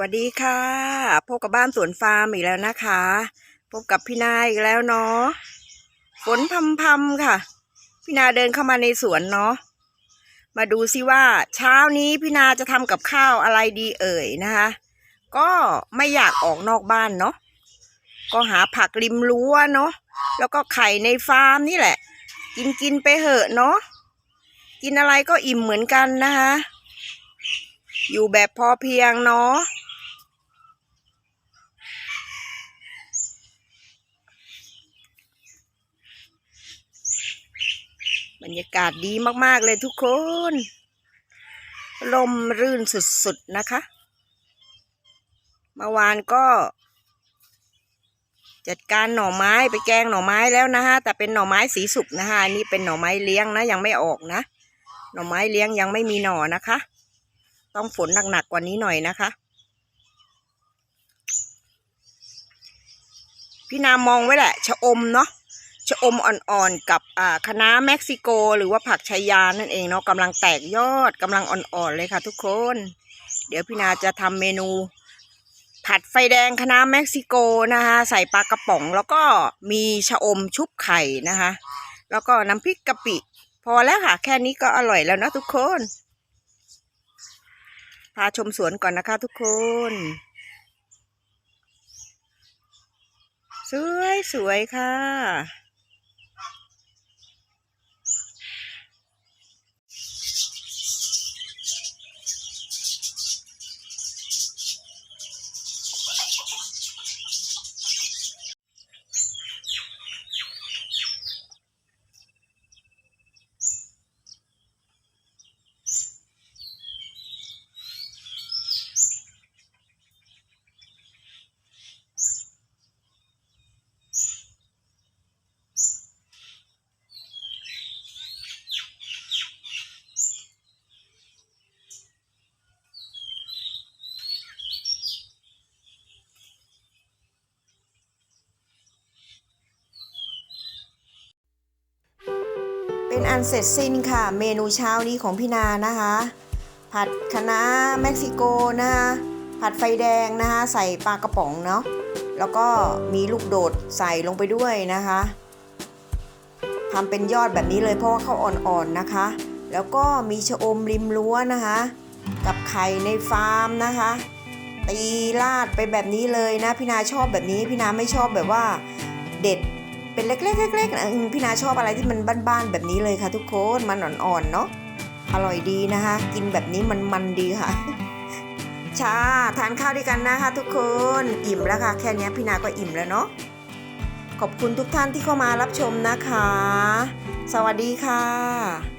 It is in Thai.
วัสดีค่ะ พบกับบ้านสวนฟาร์มอีกแล้วนะคะ พบกับพี่นาอีกแล้วเนาะฝนพำพำค่ะ พี่นาเดินเข้ามาในสวนเนาะมาดูซิว่า เช้านี้พี่นาจะทำกับข้าวอะไรดีเอ่ยนะคะ ก็ไม่อยากออกนอกบ้านเนาะก็หาผักริมรั้วเนาะแล้วก็ไข่ในฟาร์มนี่แหละ กินกินไปเหอะเนาะกินอะไรก็อิ่มเหมือนกันนะคะอยู่แบบพอเพียงเนาะ บรรยากาศดีมาก ๆ เลยทุกคน ลมรื่นสุด ๆ นะคะเมื่อวานก็ จัดการหน่อไม้ไปแกงหน่อไม้แล้วนะฮะแต่เป็นหน่อไม้สีสุกนะฮะอันนี่เป็นหน่อไม้เลี้ยงนะ ยังไม่ออกนะ หน่อไม้เลี้ยงยังไม่มีหน่อนะคะ ต้องฝนหนักๆกว่านี้หน่อยนะคะ พี่นามมองไว้แหละชะอมเนาะ ชะอมอ่อนๆกับอ่าคะน้าเม็กซิโก หรือว่าผักชายานั่นเองเนาะกำลังแตกยอดกำลังอ่อนๆเลยค่ะ ทุกคน เดี๋ยวพี่นาจะทำเมนู ผัดไฟแดงคะน้าเม็กซิโกนะคะใส่ปลากระป๋อง แล้วก็มีชะอมชุบไข่นะคะ แล้วก็น้ำพริกกะปิ พอแล้วค่ะแค่นี้ก็อร่อยแล้วนะทุกคนพาชมสวนก่อนนะคะทุกคน สวยสวยค่ะ เป็นอันเสร็จสิ้นค่ะ เมนูเช้านี้ของพี่นานะคะ ผัดคะน้าเม็กซิโกนะคะ ผัดไฟแดงนะคะ ใส่ปลากระป๋องเนาะแล้วก็มีลูกโดดใส่ลงไปด้วยนะคะทำเป็นยอดแบบนี้เลยเพราะว่าเขาอ่อนๆนะคะ แล้วก็มีชะอมริมรั้วนะคะ กับไข่ในฟาร์มนะคะ ตีราดไปแบบนี้เลยนะพี่นาชอบแบบนี้พี่นาไม่ชอบแบบว่าเด็ด เป็นเล็กๆเล็กๆนะพี่นาชอบอะไรที่มันบ้านๆแบบนี้เลยค่ะ ทุกคนมันอ่อนๆเนาะอร่อยดีนะคะ กินแบบนี้มันมันดีค่ะชาทานข้าวด้วยกันนะคะ ทุกคนอิ่มแล้วค่ะ แค่นี้พี่นาก็อิ่มแล้วเนาะขอบคุณทุกท่านที่เข้ามารับชมนะคะ สวัสดีค่ะ